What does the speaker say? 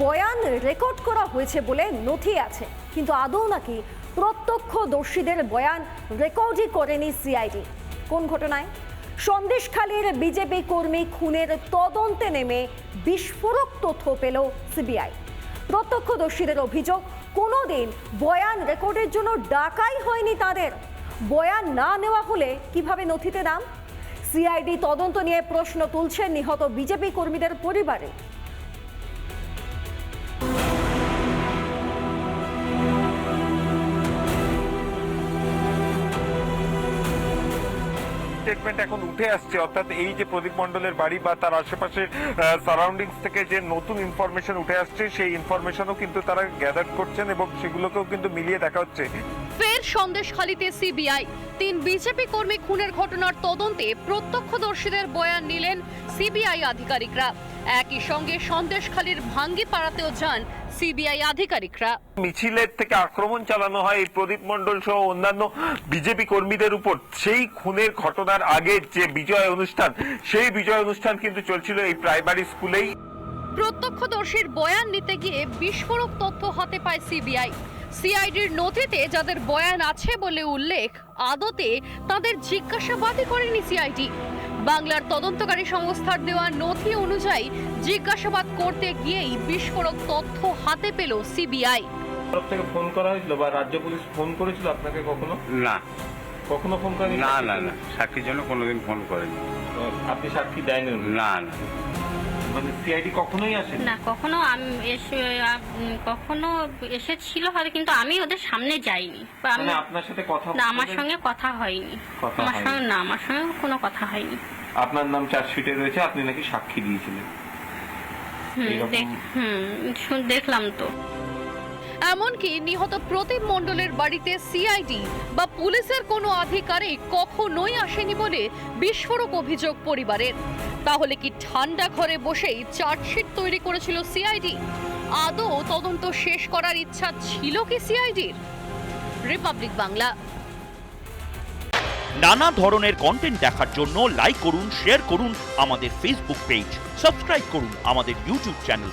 বয়ান রেকর্ড করা হয়েছে বলে নথি আছে। কিন্তু আদৌ নাকি প্রত্যক্ষদর্শীদের বয়ান রেকর্ডই করেনি সিআইডি? কোন ঘটনায়? সন্দেশখালীর বিজেপি কর্মী খুনের তদন্তে নেমে বিস্ফোরক তথ্য পেল সিবিআই। প্রত্যক্ষদর্শীদের অভিযোগ, কোনোদিন বয়ান রেকর্ডের জন্য ডাকাই হয়নি তাদের। বয়ান না নেওয়া হলে কীভাবে নথিতে নাম সিআইডি তদন্ত নিয়ে প্রশ্ন তুলছেন নিহত বিজেপি কর্মীদের পরিবারে। স্টেটমেন্ট এখন উঠে আসছে, অর্থাৎ এই যে প্রদীপ মন্ডলের বাড়ি বা তার আশেপাশের সারাউন্ডিংস থেকে যে নতুন ইনফরমেশন উঠে আসছে, সেই ইনফরমেশনও কিন্তু তারা গ্যাদার করছেন এবং সেগুলোকেও কিন্তু মিলিয়ে দেখা হচ্ছে। ফের সন্দেশখালীতে সিবিআই। তিন বিজেপি কর্মী খুনের ঘটনার তদন্তে প্রত্যক্ষদর্শীদের বয়ান নিলেন সিবিআই আধিকারিকরা। একই সঙ্গে সন্দেশখালীর ভাঙ্গি পাড়াতেও যান সিবিআই আধিকারিকরা। মিছিলের থেকে আক্রমণ চালানো হয় এই প্রদীপ মণ্ডল সহ অন্যান্য বিজেপি কর্মীদের উপর। সেই খুনের ঘটনার আগে যে বিজয় অনুষ্ঠান সেই বিজয় অনুষ্ঠান কিন্তু চলছিল এই প্রাইমারি স্কুলেই। প্রত্যক্ষদর্শীর বয়ান নিতে গিয়ে বিস্ফোরক তথ্য হাতে পায় সিবিআই। সিআইডির নথিতে যাদের বয়ান আছে বলে উল্লেখ আদতে তাদের জিজ্ঞাসাবাদই করেনি সিআইডি। বাংলার তদন্তকারী সংস্থার দেওয়া নথি অনুযায়ী জিজ্ঞাসাবাদ করতে গিয়েই বিস্ফোরক তথ্য হাতে পেল সিবিআই। তরফ থেকে ফোন করা হয়েছিল বা রাজ্য পুলিশ ফোন করেছিল আপনাকে কখনো? না। কখনো ফোন করেনি? না না না। সাক্ষীর জন্য কোনোদিন ফোন করেনি। আপনি সাক্ষী দেয়নি? না না। মানে সিআইডি কখনোই আসেনি? না কখনো কখনো এসেছিল হয়তো কিন্তু আমি ওদের সামনে যাইনি। মানে আপনার সাথে কথা না আমার সঙ্গে কথা হয়নি। আমার সঙ্গে না আমার সঙ্গে কোনো কথা হয়নি। আপনার নাম চার্জশিটে রয়েছে আপনি নাকি সাক্ষী দিয়েছিলেন। হুম দেখ- হুম শুন- দেখলাম তো। এমনকি নিহত প্রদীপ মণ্ডলের বাড়িতে সিআইডি বা পুলিশের কোনো আধিকারিক কখনোই আসেনি বলে বিস্ফোরক অভিযোগ পরিবারের। তাহলে কি ঠান্ডা ঘরে বসেই চার্জশিট তৈরি করেছিল সিআইডি আদৌ তদন্ত শেষ করার ইচ্ছা ছিল কি সিআইডির রিপাবলিক বাংলা। নানা ধরনের কন্টেন্ট দেখার জন্য লাইক করুন শেয়ার করুন আমাদের ফেসবুক পেজ সাবস্ক্রাইব করুন আমাদের ইউটিউব চ্যানেল